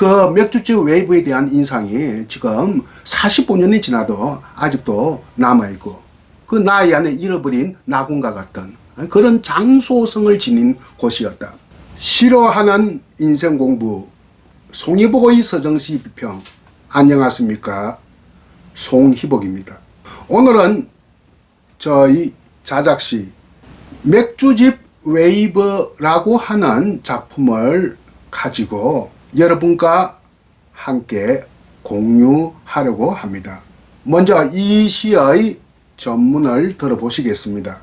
그 맥주집 웨이브에 대한 인상이 지금 45년이 지나도 아직도 남아있고 그 나이 안에 잃어버린 나군과 같은 그런 장소성을 지닌 곳이었다. 싫어하는 인생 공부 송희복의 서정시 비평 안녕하십니까 송희복입니다. 오늘은 저희 자작시 맥주집 웨이브라고 하는 작품을 가지고 여러분과 함께 공유하려고 합니다. 먼저 이 시의 전문을 들어보시겠습니다.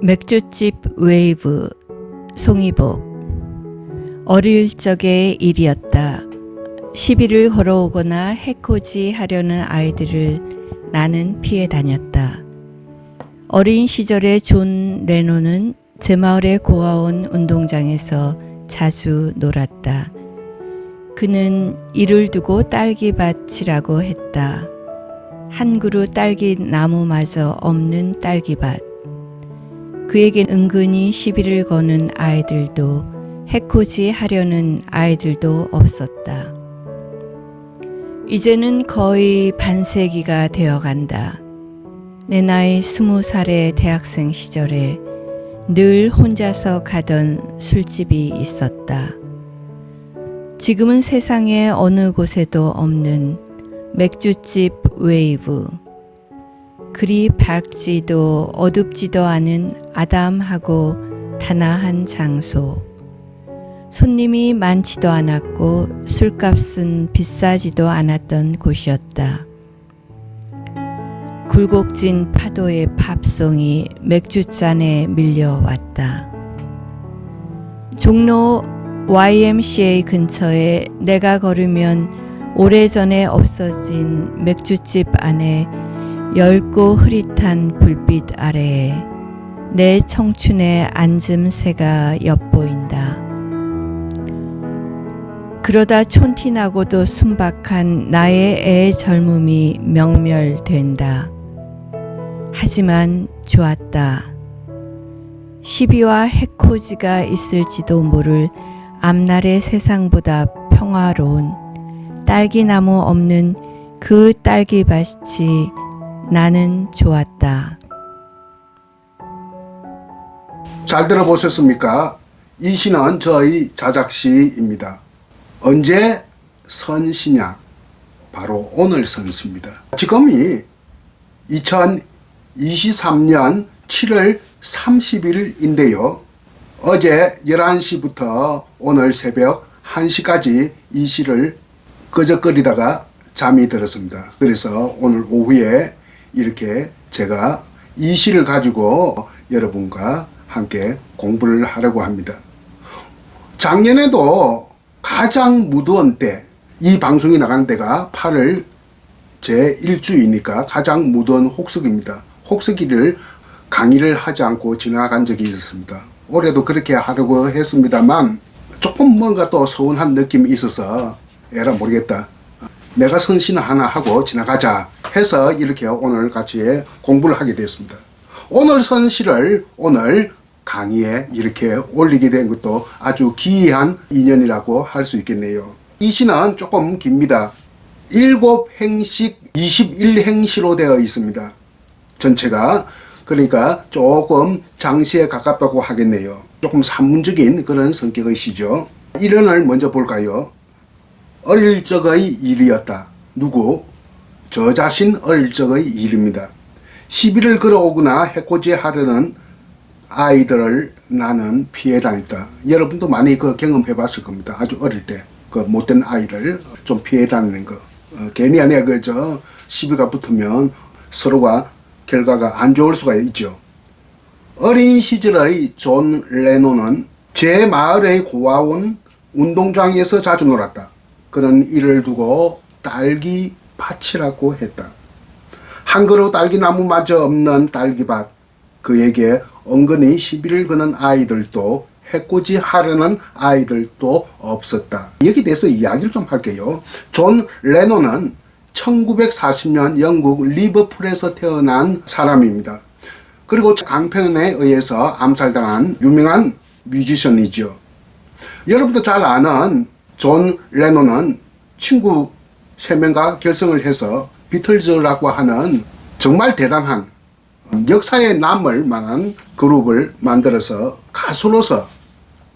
맥주집 웨이브 송이복 어릴 적의 일이었다. 시비를 걸어오거나 해코지 하려는 아이들을 나는 피해 다녔다. 어린 시절에 존 레노는 제 마을에 고아원 운동장에서 자주 놀았다. 그는 이를 두고 딸기밭이라고 했다. 한 그루 딸기 나무마저 없는 딸기밭. 그에겐 은근히 시비를 거는 아이들도 해코지 하려는 아이들도 없었다. 이제는 거의 반세기가 되어 간다. 내 나이 스무 살의 대학생 시절에 늘 혼자서 가던 술집이 있었다. 지금은 세상에 어느 곳에도 없는 맥주집 웨이브. 그리 밝지도 어둡지도 않은 아담하고 단아한 장소. 손님이 많지도 않았고 술값은 비싸지도 않았던 곳이었다. 굴곡진 파도의 팝송이 맥주잔에 밀려왔다. 종로 YMCA 근처에 내가 걸으면 오래전에 없어진 맥주집 안에 엷고 흐릿한 불빛 아래에 내 청춘의 앉음새가 엿보인다. 그러다 촌티나고도 순박한 나의 애 젊음이 명멸된다. 하지만 좋았다. 시비와 해코지가 있을지도 모를 앞날의 세상보다 평화로운 딸기나무 없는 그 딸기밭이 나는 좋았다. 잘 들어보셨습니까? 이 시는 저희 자작시입니다. 언제 선시냐? 바로 오늘 선시입니다. 지금이 2023년 7월 30일인데요. 어제 11시부터 오늘 새벽 1시까지 이 시를 끄적거리다가 잠이 들었습니다. 그래서 오늘 오후에 이렇게 제가 이 시를 가지고 여러분과 함께 공부를 하려고 합니다. 작년에도 가장 무더운 때, 이 방송이 나간 때가 8월 제 1주이니까 가장 무더운 혹서기입니다. 혹서기를 강의를 하지 않고 지나간 적이 있었습니다. 올해도 그렇게 하려고 했습니다만 조금 뭔가 또 서운한 느낌이 있어서 에라 모르겠다. 내가 선신 하나 하고 지나가자 해서 이렇게 오늘 같이 공부를 하게 됐습니다. 오늘 선시를 오늘 강의에 이렇게 올리게 된 것도 아주 기이한 인연이라고 할 수 있겠네요. 이 시는 조금 깁니다. 일곱 행식 21행시로 되어 있습니다. 전체가 그러니까 조금 장시에 가깝다고 하겠네요. 조금 산문적인 그런 성격의 시죠. 일연을 먼저 볼까요? 어릴 적의 일이었다. 누구? 저 자신 어릴 적의 일입니다. 시비를 걸어오거나 해코지 하려는 아이들을 나는 피해 다녔다. 여러분도 많이 그 경험해 봤을 겁니다. 아주 어릴 때. 그 못된 아이들 좀 피해 다니는 거. 어, 괜히 아니야. 그저 시비가 붙으면 서로가 결과가 안 좋을 수가 있죠. 어린 시절의 존 레노는 제 마을의 고아원 운동장에서 자주 놀았다. 그런 일을 두고 딸기 밭이라고 했다. 한 그루 딸기 나무마저 없는 딸기밭. 그에게 은근히 시비를 거는 아이들도 해코지 하려는 아이들도 없었다. 여기 대해서 이야기를 좀 할게요. 존 레노는 1940년 영국 리버풀에서 태어난 사람입니다. 그리고 강편에 의해서 암살당한 유명한 뮤지션이죠. 여러분도 잘 아는 존 레논은 친구 세명과 결성을 해서 비틀즈라고 하는 정말 대단한 역사에 남을 만한 그룹을 만들어서 가수로서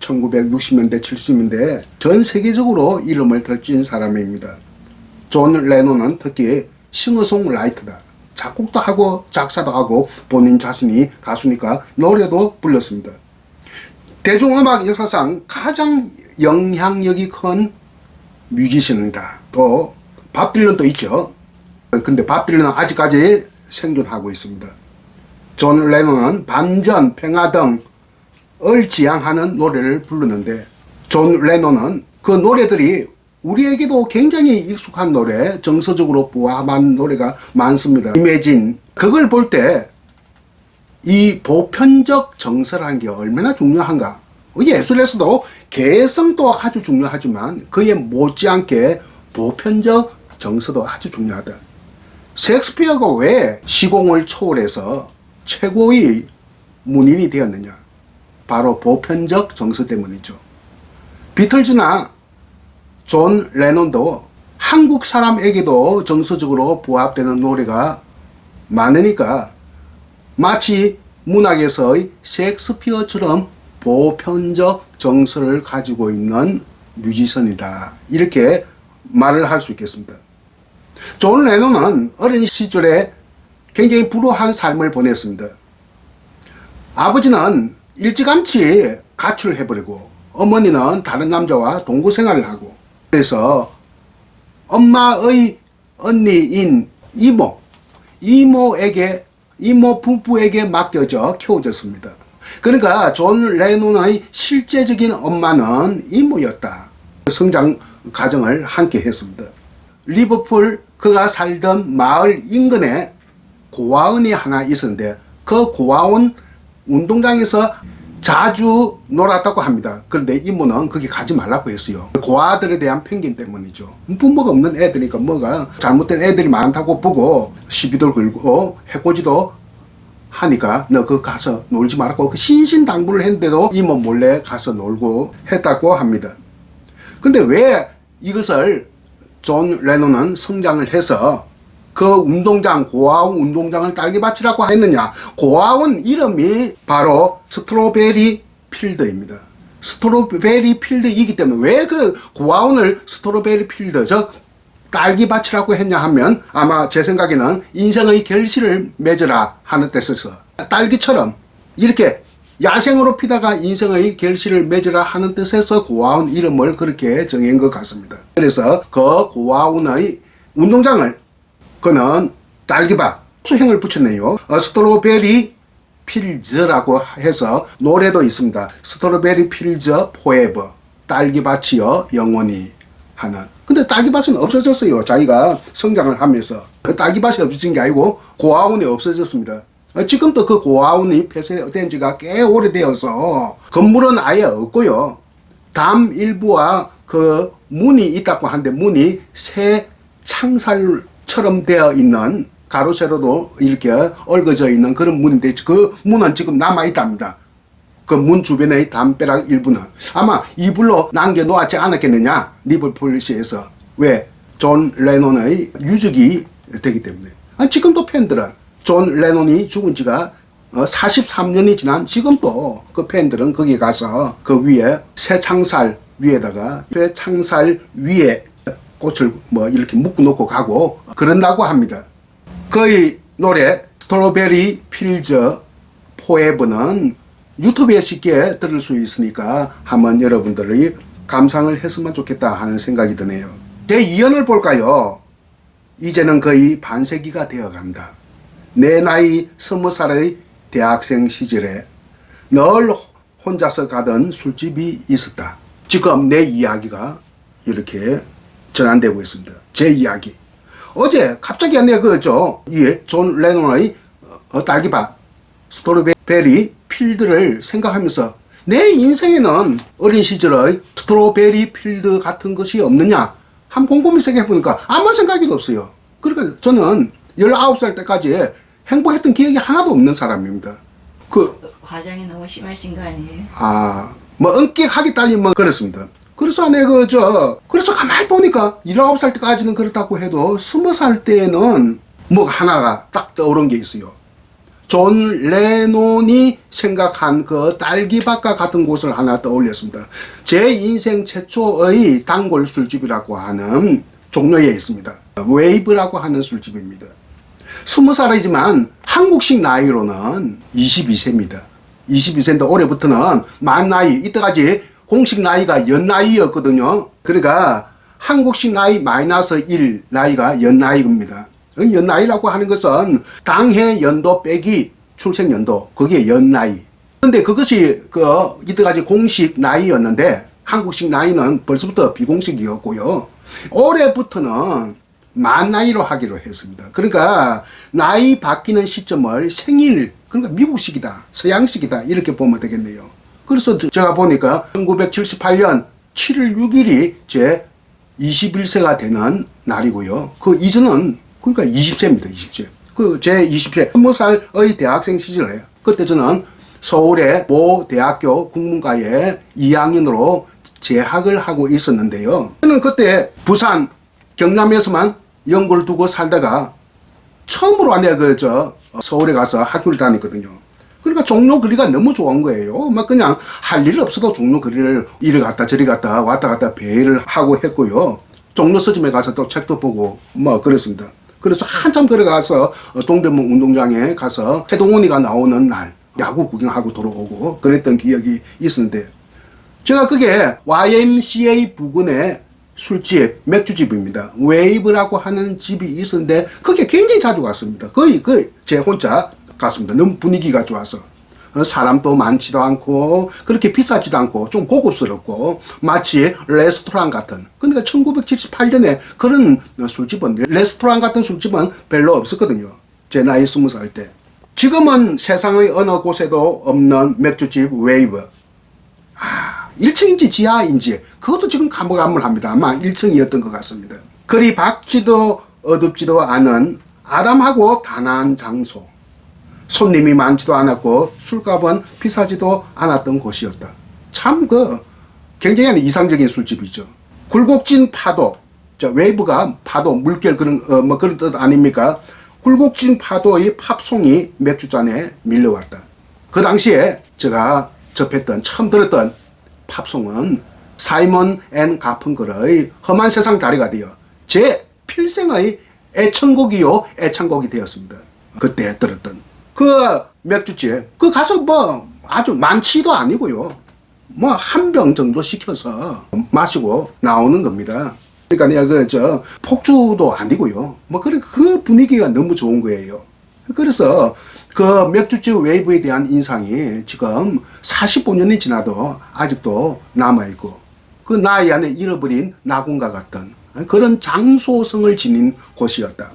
1960년대, 70년대 전 세계적으로 이름을 덜진 사람입니다. 존 레논은 특히 싱어송라이터다. 작곡도 하고 작사도 하고 본인 자신이 가수니까 노래도 불렀습니다. 대중음악 역사상 가장 영향력이 큰 뮤지션입니다. 또 밥 딜런도 있죠. 근데 밥 딜런은 아직까지 생존하고 있습니다. 존 레논은 반전, 평화 등을 지향하는 노래를 부르는데 존 레논은 그 노래들이 우리에게도 굉장히 익숙한 노래, 정서적으로 부합한 노래가 많습니다. 이매진 그걸 볼 때 이 보편적 정서라는 게 얼마나 중요한가. 예술에서도 개성도 아주 중요하지만 그에 못지않게 보편적 정서도 아주 중요하다. 셰익스피어가 왜 시공을 초월해서 최고의 문인이 되었느냐? 바로 보편적 정서 때문이죠. 비틀즈나 존 레논도 한국 사람에게도 정서적으로 부합되는 노래가 많으니까 마치 문학에서의 셰익스피어처럼 보편적 정서를 가지고 있는 뮤지션이다. 이렇게 말을 할 수 있겠습니다. 존 레논은 어린 시절에 굉장히 불우한 삶을 보냈습니다. 아버지는 일찌감치 가출을 해버리고 어머니는 다른 남자와 동거 생활을 하고 그래서 엄마의 언니인 이모 이모에게 이모 부부에게 맡겨져 키워졌습니다. 그러니까 존 레논의 실제적인 엄마는 이모였다. 성장 과정을 함께 했습니다. 리버풀 그가 살던 마을 인근에 고아원이 하나 있었는데 그 고아원 운동장에서 자주 놀았다고 합니다. 그런데 이모는 거기 가지 말라고 했어요. 고아들에 대한 편견 때문이죠. 부모가 없는 애들이니까 뭐가 잘못된 애들이 많다고 보고 시비도 걸고 해코지도 하니까 너 그 가서 놀지 말라고 그 신신당부를 했는데도 이모 몰래 가서 놀고 했다고 합니다. 근데 왜 이것을 존 레논은 성장을 해서 그 운동장 고아원 운동장을 딸기밭이라고 했느냐? 고아원 이름이 바로 스트로베리 필드입니다. 스트로베리 필드이기 때문에 왜 그 고아원을 스트로베리 필드 즉 딸기밭이라고 했냐 하면 아마 제 생각에는 인생의 결실을 맺으라 하는 뜻에서 딸기처럼 이렇게 야생으로 피다가 인생의 결실을 맺으라 하는 뜻에서 고아원 이름을 그렇게 정한 것 같습니다. 그래서 그 고아원의 운동장을 그는 딸기밭 수형을 붙였네요. 어, 스트로베리 필즈라고 해서 노래도 있습니다. 스트로베리 필즈 포에버 딸기밭이여 영원히 하는. 근데 딸기밭은 없어졌어요. 자기가 성장을 하면서 그 딸기밭이 없어진 게 아니고 고아원이 없어졌습니다. 어, 지금도 그 고아원이 폐쇄된 지가 꽤 오래되어서 건물은 아예 없고요. 담 일부와 그 문이 있다고 하는데 문이 새 창살 처럼 되어 있는 가로 세로도 이렇게 얽어져 있는 그런 문인데 그 문은 지금 남아 있답니다. 그 문 주변의 담벼락 일부는. 아마 이불로 남겨 놓았지 않았겠느냐? 리버풀시에서. 왜? 존 레논의 유적이 되기 때문에. 아, 지금도 팬들은 존 레논이 죽은 지가 어, 43년이 지난 지금도 그 팬들은 거기 가서 그 위에 새 창살 위에다가 새 창살 위에 꽃을 뭐 이렇게 묶어 놓고 가고 그런다고 합니다. 그의 노래 스트로베리 필즈 포에버는 유튜브에 쉽게 들을 수 있으니까 한번 여러분들이 감상을 했으면 좋겠다 하는 생각이 드네요. 제 2연을 볼까요? 이제는 거의 반세기가 되어 간다. 내 나이 스무 살의 대학생 시절에 늘 혼자서 가던 술집이 있었다. 지금 내 이야기가 이렇게 전환되고 있습니다. 제 이야기. 어제 갑자기 내가 그죠 이존 레논의 어, 딸기밭 스트로베리 필드를 생각하면서 내 인생에는 어린 시절의 스트로베리 필드 같은 것이 없느냐 한번 곰곰이 생각해 보니까 아무 생각이 없어요. 그러니까 저는 19살 때까지 행복했던 기억이 하나도 없는 사람입니다. 그 과장이 너무 심하신 거 아니에요? 아, 뭐 엄격하게 따지면 그렇습니다. 그래서 내가 그, 저, 그래서 가만히 보니까 19살 때까지는 그렇다고 해도 20살 때에는 뭐 하나가 딱 떠오른 게 있어요. 존 레논이 생각한 그 딸기밭과 같은 곳을 하나 떠올렸습니다. 제 인생 최초의 단골 술집이라고 하는 종로에 있습니다. 웨이브라고 하는 술집입니다. 스무 살이지만 한국식 나이로는 22세입니다. 22세인데 올해부터는 만 나이, 이때까지 공식 나이가 연 나이였거든요. 그러니까 한국식 나이 마이너스 1 나이가 연 나이입니다. 연 나이라고 하는 것은 당해 연도 빼기 출생 연도, 그게 연 나이. 근데 그것이 그 이때까지 공식 나이였는데 한국식 나이는 벌써부터 비공식이었고요. 올해부터는 만 나이로 하기로 했습니다. 그러니까 나이 바뀌는 시점을 생일 그러니까 미국식이다, 서양식이다 이렇게 보면 되겠네요. 그래서 제가 보니까 1978년 7월 6일이 제 21세가 되는 날이고요. 그 이전은 그러니까 20세입니다. 20세. 그 제 20세 20살의 대학생 시절에 그때 저는 서울의 모 대학교 국문과에 2학년으로 재학을 하고 있었는데요. 저는 그때 부산 경남에서만 연구를 두고 살다가 처음으로 내가 그저 서울에 가서 학교를 다녔거든요. 그러니까 종로 거리가 너무 좋은 거예요. 막 그냥 할 일 없어도 종로 거리를 이리 갔다 저리 갔다 왔다 갔다 배회를 하고 했고요. 종로 서점에 가서 또 책도 보고 뭐 그랬습니다. 그래서 한참 걸어가서 동대문 운동장에 가서 해동훈이가 나오는 날 야구 구경하고 돌아오고 그랬던 기억이 있었는데 제가 그게 YMCA 부근의 술집, 맥주집입니다. 웨이브라고 하는 집이 있었는데 그게 굉장히 자주 갔습니다. 거의 거의 제 혼자 갔습니다. 너무 분위기가 좋아서. 어, 사람도 많지도 않고 그렇게 비싸지도 않고 좀 고급스럽고 마치 레스토랑 같은 그러니까 1978년에 그런 술집은 레스토랑 같은 술집은 별로 없었거든요 제 나이 20살 때 지금은 세상의 어느 곳에도 없는 맥주집 웨이브 아, 1층인지 지하인지 그것도 지금 가물가물합니다. 아마 1층이었던 것 같습니다. 그리 밝지도 어둡지도 않은 아담하고 단아한 장소. 손님이 많지도 않았고 술값은 비싸지도 않았던 곳이었다. 참 그 굉장히 이상적인 술집이죠. 굴곡진 파도. 저 웨이브가 파도 물결 그런 어, 뭐 그런 뜻 아닙니까? 굴곡진 파도의 팝송이 맥주잔에 밀려왔다. 그 당시에 제가 접했던 처음 들었던 팝송은 사이먼 앤 가펑클의 험한 세상 다리가 되어 제 필생의 애창곡이요 애창곡이 되었습니다. 그때 들었던 그 맥주집 그 가서 뭐 아주 많지도 아니고요. 뭐 한 병 정도 시켜서 마시고 나오는 겁니다. 그러니까 내가 그저 폭주도 아니고요. 뭐 그래 그 분위기가 너무 좋은 거예요. 그래서 그 맥주집 웨이브에 대한 인상이 지금 45년이 지나도 아직도 남아있고 그 나이 안에 잃어버린 나군과 같은 그런 장소성을 지닌 곳이었다.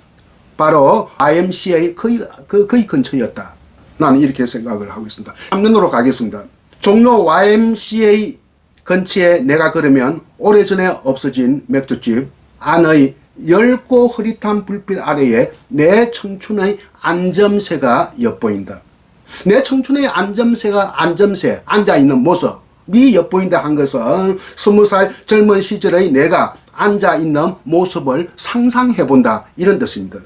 바로 IMCA 거의, 그, 거의 근처였다. 나는 이렇게 생각을 하고 있습니다. 3년으로 가겠습니다. 종로 YMCA 근처에 내가 그러면 오래전에 없어진 맥주집 안의 넓고 흐릿한 불빛 아래에 내 청춘의 안점새가 엿보인다. 내 청춘의 안점새가 안점새 앉아있는 모습이 엿보인다 한 것은 스무 살 젊은 시절의 내가 앉아있는 모습을 상상해본다 이런 뜻입니다.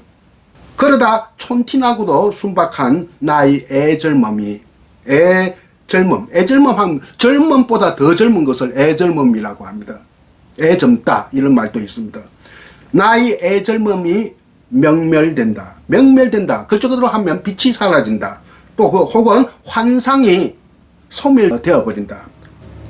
그러다 촌티나고도 순박한 나의 애절멈이 애절멈 애절멈 하면 젊음보다 더 젊은 것을 애절멈이라고 합니다. 애젊다 이런 말도 있습니다. 나의 애절멈이 명멸된다. 명멸된다. 글적으로 하면 빛이 사라진다. 또 그 혹은 환상이 소멸되어 버린다.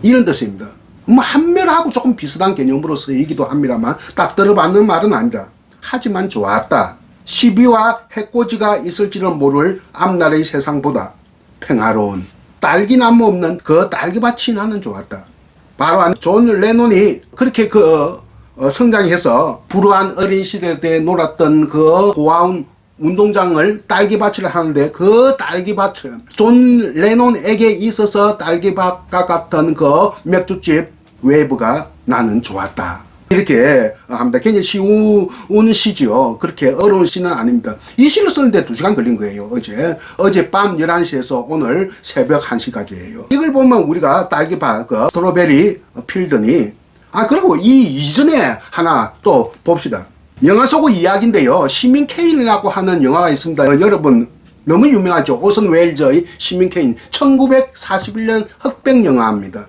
이런 뜻입니다. 뭐 한멸하고 조금 비슷한 개념으로 쓰이기도 합니다만 딱 들어봤는 말은 아니다. 하지만 좋았다. 시비와 해코지가 있을지는 모를 앞날의 세상보다 평화로운 딸기나무 없는 그 딸기밭이 나는 좋았다. 바로 존 레논이 그렇게 그 어, 성장해서 불우한 어린 시절에 놀았던 그 고아운 운동장을 딸기밭을 하는데 그 딸기밭을 존 레논에게 있어서 딸기밭과 같은 그 맥주집 외부가 나는 좋았다. 이렇게 합니다. 굉장히 쉬운 시죠. 그렇게 어려운 시는 아닙니다. 이 시를 쓰는데 2시간 걸린 거예요. 어제. 어제 밤 11시에서 오늘 새벽 1시까지예요. 이걸 보면 우리가 딸기밭, 그 스트로베리 필드니 아 그리고 이 이전에 하나 또 봅시다. 영화 속 이야기인데요. 시민 케인이라고 하는 영화가 있습니다. 어, 여러분 너무 유명하죠. 오선 웰저의 시민 케인 1941년 흑백 영화입니다.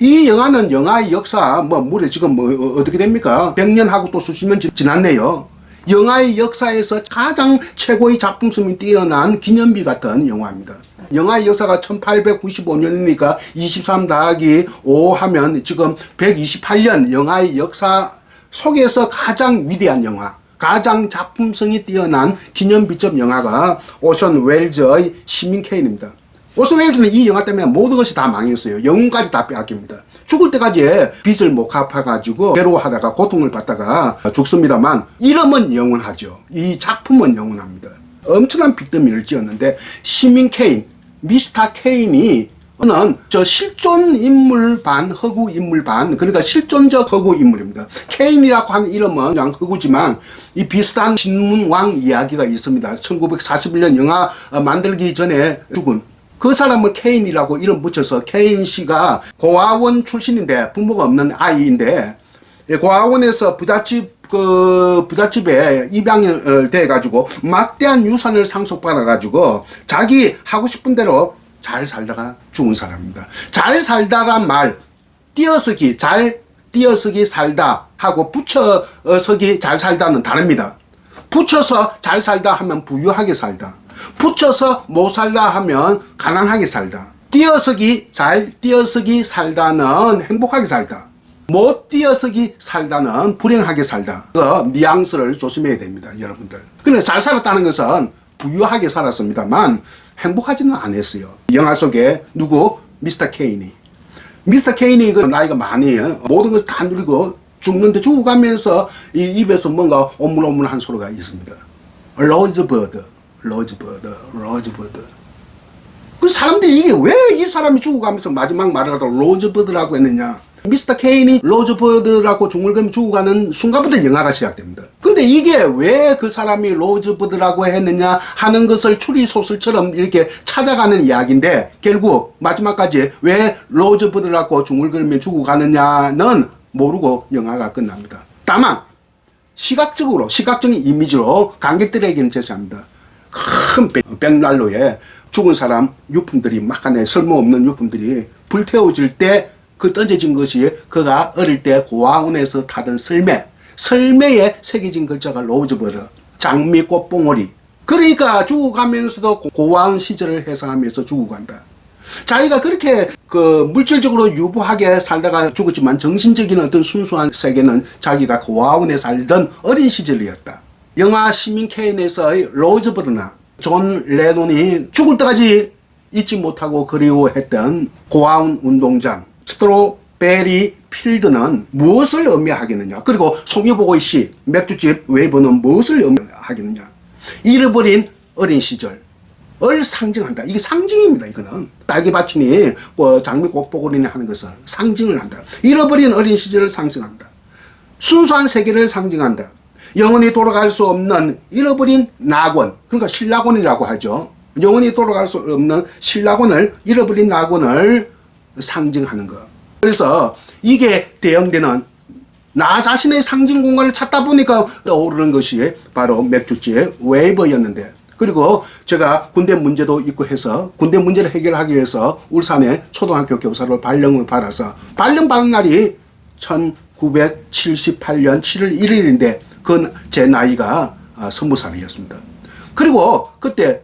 이 영화는 영화의 역사 뭐 무려 지금 뭐 어, 어떻게 됩니까? 100년하고 또 수십 년 지- 지났네요. 영화의 역사에서 가장 최고의 작품성이 뛰어난 기념비 같은 영화입니다. 영화의 역사가 1895년이니까 23 더하기 5 하면 지금 128년 영화의 역사 속에서 가장 위대한 영화, 가장 작품성이 뛰어난 기념비점 영화가 오션 웰즈의 시민 케인입니다. 오션 웰즈는 이 영화 때문에 모든 것이 다 망했어요. 영혼까지 다 빼앗깁니다. 죽을 때까지 빚을 못 갚아가지고 괴로워하다가 고통을 받다가 죽습니다만 이름은 영원하죠. 이 작품은 영원합니다. 엄청난 빚더미를 지었는데 시민 케인, 미스터 케인이 는저 실존 인물 반 허구 인물 반 그러니까 실존적 허구 인물입니다. 케인이라고 하는 이름은 그냥 허구지만 이 비슷한 신문왕 이야기가 있습니다. 1941년 영화 어, 만들기 전에 죽은 그 사람을 케인이라고 이름 붙여서 케인 씨가 고아원 출신인데 부모가 없는 아이인데 예, 고아원에서 부잣집 그 부잣집에 입양을 돼 가지고 막대한 유산을 상속받아 가지고 자기 하고 싶은 대로 잘 살다가 죽은 사람입니다. 잘 살다란 말 띄어쓰기 잘 띄어쓰기 살다 하고 붙여서기 잘 살다는 다릅니다. 붙여서 잘 살다 하면 부유하게 살다. 붙여서 못 살다 하면 가난하게 살다. 띄어쓰기 잘 띄어쓰기 살다는 행복하게 살다. 못 띄어쓰기 살다는 불행하게 살다. 그 뉘앙스를 조심해야 됩니다, 여러분들. 근데 잘 살았다는 것은 부유하게 살았습니다만 행복하지는 않았어요. 영화 속에 누구? 미스터 케인이. 미스터 케인이 그 나이가 많이 모든 걸 다 누리고 죽는데 죽어가면서 이 입에서 뭔가 오물오물한 소리가 있습니다. 로즈버드, 로즈버드, 로즈버드. 그 사람들이 이게 왜 이 사람이 죽어가면서 마지막 말을 하다가 로즈버드라고 했느냐. 미스터 케인이 로즈버드라고 중물금 죽어가는 순간부터 영화가 시작됩니다. 근데 이게 왜 그 사람이 로즈버드라고 했느냐 하는 것을 추리소설처럼 이렇게 찾아가는 이야기인데 결국 마지막까지 왜 로즈버드라고 중물금에 죽어가느냐는 모르고 영화가 끝납니다. 다만 시각적으로 시각적인 이미지로 관객들에게는 제시합니다. 큰 백- 백난로에 죽은 사람 유품들이 막간에 쓸모없는 유품들이 불태워질 때 그 던져진 것이 그가 어릴 때 고아원에서 타던 설매 설매에 새겨진 글자가 로즈버드 장미 꽃 봉오리 그러니까 죽어가면서도 고- 고아원 시절을 회상하면서 죽어간다. 자기가 그렇게 그 물질적으로 유부하게 살다가 죽었지만 정신적인 어떤 순수한 세계는 자기가 고아원에 살던 어린 시절이었다. 영화 시민 케인에서의 로즈버드나 존 레논이 죽을 때까지 잊지 못하고 그리워했던 고아원 운동장 스트로 베리 필드는 무엇을 의미하겠느냐? 그리고 송유보고의 시 맥주집 웨이버는 무엇을 의미하겠느냐? 잃어버린 어린 시절 을 상징한다. 이게 상징입니다. 이거는 딸기밭이니 뭐 장미 꽃보고리니 하는 것은 상징을 한다. 잃어버린 어린 시절을 상징한다. 순수한 세계를 상징한다. 영원히 돌아갈 수 없는 잃어버린 낙원, 그러니까 신락원이라고 하죠. 영원히 돌아갈 수 없는 신락원을 잃어버린 낙원을 상징하는 것. 그래서 이게 대형되는 나 자신의 상징 공간을 찾다 보니까 떠오르는 것이 바로 맥주지의 웨이버였는데 그리고 제가 군대 문제도 있고 해서 군대 문제를 해결하기 위해서 울산에 초등학교 교사로 발령을 받아서 발령 받은 날이 1978년 7월 1일인데 그 제 나이가 아, 20살이었습니다. 그리고 그때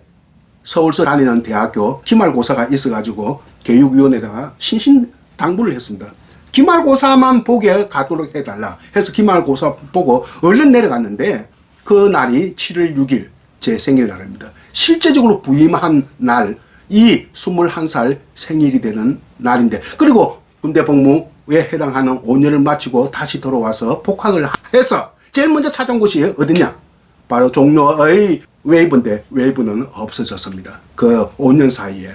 서울서 다니는 대학교 기말고사가 있어가지고 교육위원회에다가 신신 당부를 했습니다. 기말고사만 보게 가도록 해달라 해서 기말고사 보고 얼른 내려갔는데 그 날이 7월 6일 제 생일날입니다. 실제적으로 부임한 날, 이 21살 생일이 되는 날인데 그리고 군대 복무에 해당하는 5년을 마치고 다시 돌아와서 복학을 해서 제일 먼저 찾아온 곳이 어디냐? 바로 종로의 웨이브인데 웨이브는 없어졌습니다. 그 5년 사이에.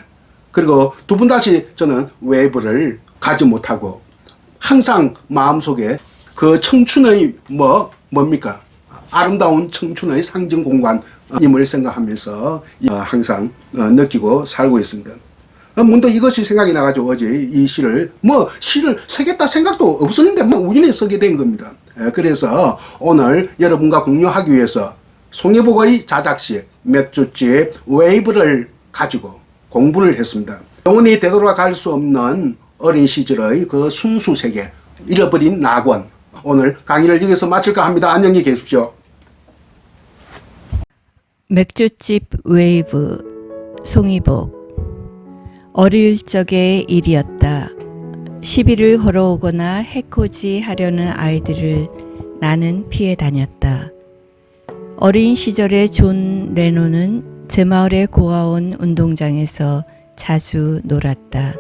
그리고 두 분 다시 저는 웨이브를 가지 못하고 항상 마음속에 그 청춘의 뭐 뭡니까 아름다운 청춘의 상징 공간임을 생각하면서 어, 항상 어, 느끼고 살고 있습니다. 어, 문득 이것이 생각이 나가지고 어제 이 시를 뭐 시를 쓰겠다 생각도 없었는데 뭐 우연히 쓰게 된 겁니다. 예, 그래서 오늘 여러분과 공유하기 위해서 송혜복의 자작시 맥주집 웨이브를 가지고 공부를 했습니다. 영원히 되돌아갈 수 없는 어린 시절의 그 순수 세계 잃어버린 낙원 오늘 강의를 여기서 마칠까 합니다. 안녕히 계십시오. 맥주집 웨이브 송이복 어릴 적의 일이었다. 시비를 걸어오거나 해코지 하려는 아이들을 나는 피해 다녔다. 어린 시절에 존 레노는 제 마을에 고아원 운동장에서 자주 놀았다.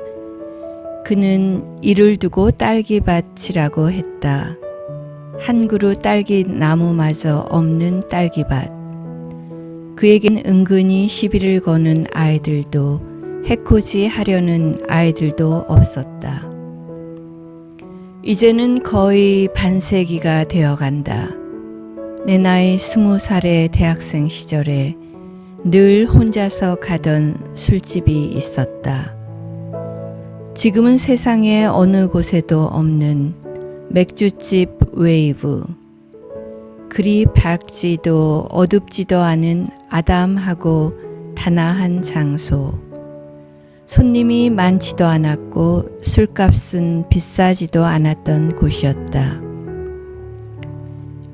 그는 이를 두고 딸기밭이라고 했다. 한 그루 딸기 나무마저 없는 딸기밭. 그에겐 은근히 시비를 거는 아이들도 해코지 하려는 아이들도 없었다. 이제는 거의 반세기가 되어 간다. 내 나이 스무 살의 대학생 시절에 늘 혼자서 가던 술집이 있었다. 지금은 세상에 어느 곳에도 없는 맥주집 웨이브. 그리 밝지도 어둡지도 않은 아담하고 단아한 장소. 손님이 많지도 않았고 술값은 비싸지도 않았던 곳이었다.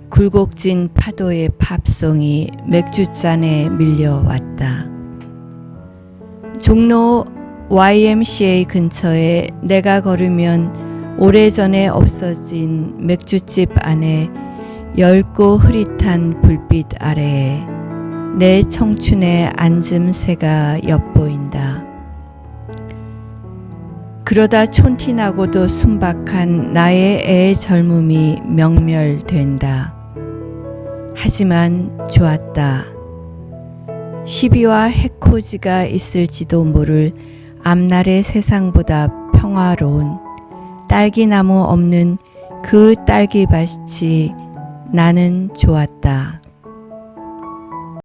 굴곡진 파도의 팝송이 맥주잔에 밀려왔다. 종로 YMCA 근처에 내가 걸으면 오래전에 없어진 맥주집 안에 엷고 흐릿한 불빛 아래에 내 청춘의 앉음새가 엿보인다. 그러다 촌티나고도 순박한 나의 애 젊음이 명멸된다. 하지만 좋았다. 시비와 해코지가 있을지도 모를 앞날의 세상보다 평화로운 딸기나무 없는 그 딸기밭이 나는 좋았다.